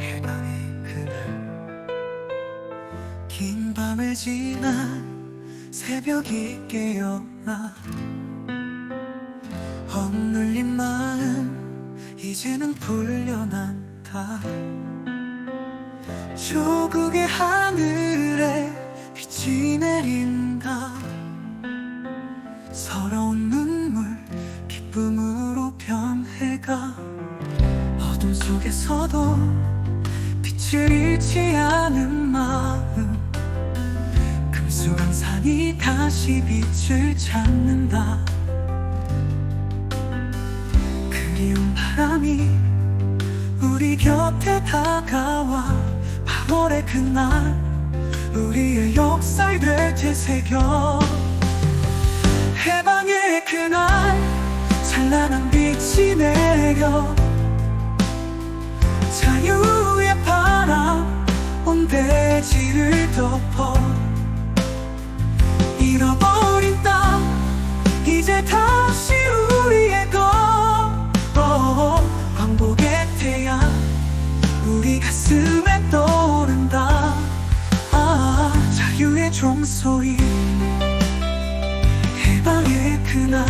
해방의 그날 긴 밤을 지나 새벽이 깨어나 억눌린 마음 이제는 풀려난다 조국의 하늘에 빛이 내린다. 서러운 눈물 기쁨으로 변해가 어둠 속에서도 빛을 잃지 않은 마음. 금수강 산이 다시 빛을 찾는다. 그리운 바람이 우리 곁에 다가와 8월의 그날 우리의 역사를 되새겨. 해방의 그날 찬란한 빛이 내려 대지를 덮어 잃어버린 땅 이제 다시 우리의 것 어, 광복의 태양 우리 가슴에 떠오른다. 아 자유의 종소리 해방의 그날.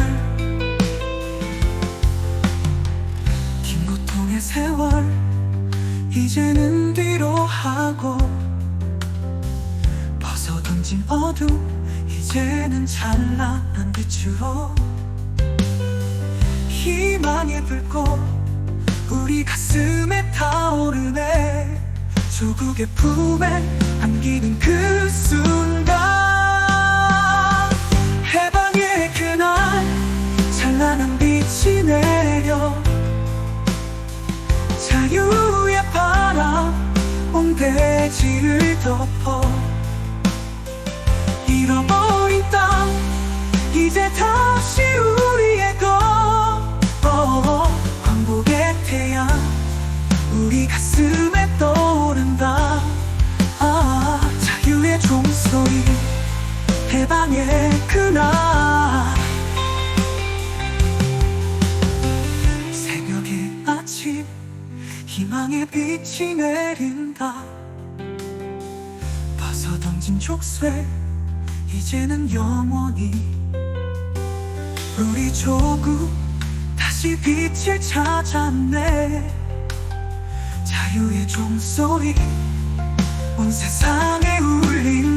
긴 고통의 세월 이제는 뒤로 하고 벗어던진 어둠 이제는 찬란한 빛으로 희망의 불꽃 우리 가슴에 타오르네. 조국의 품에 안기는 그 순간 해방의 그날 찬란한 빛이 내려 자유의 바람 온 대지를 덮어 잃어버린 땅 이제 다시 우리의 것. 어, 광복의 태양. 우리 가슴에 떠오른다. 아 자유의 종소리. 해방의 그날. 새벽의 아침 희망의 빛이 내린다. 벗어던진 족쇄 이제는 영원히 우리 조국 다시 빛을 찾았네. 자유의 종소리 온 세상에 울린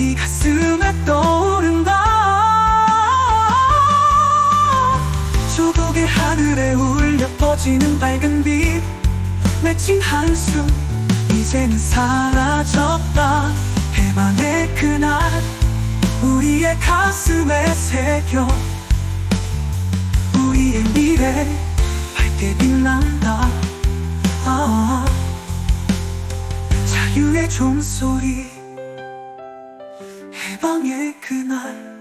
우리 가슴에 떠오른다 조국의 하늘에 울려 퍼지는 밝은 빛. 맺힌 한숨 이제는 사라졌다. 해방의 그날 우리의 가슴에 새겨. 우리의 미래 밝게 빛난다. 아, 자유의 종소리 해방의 그날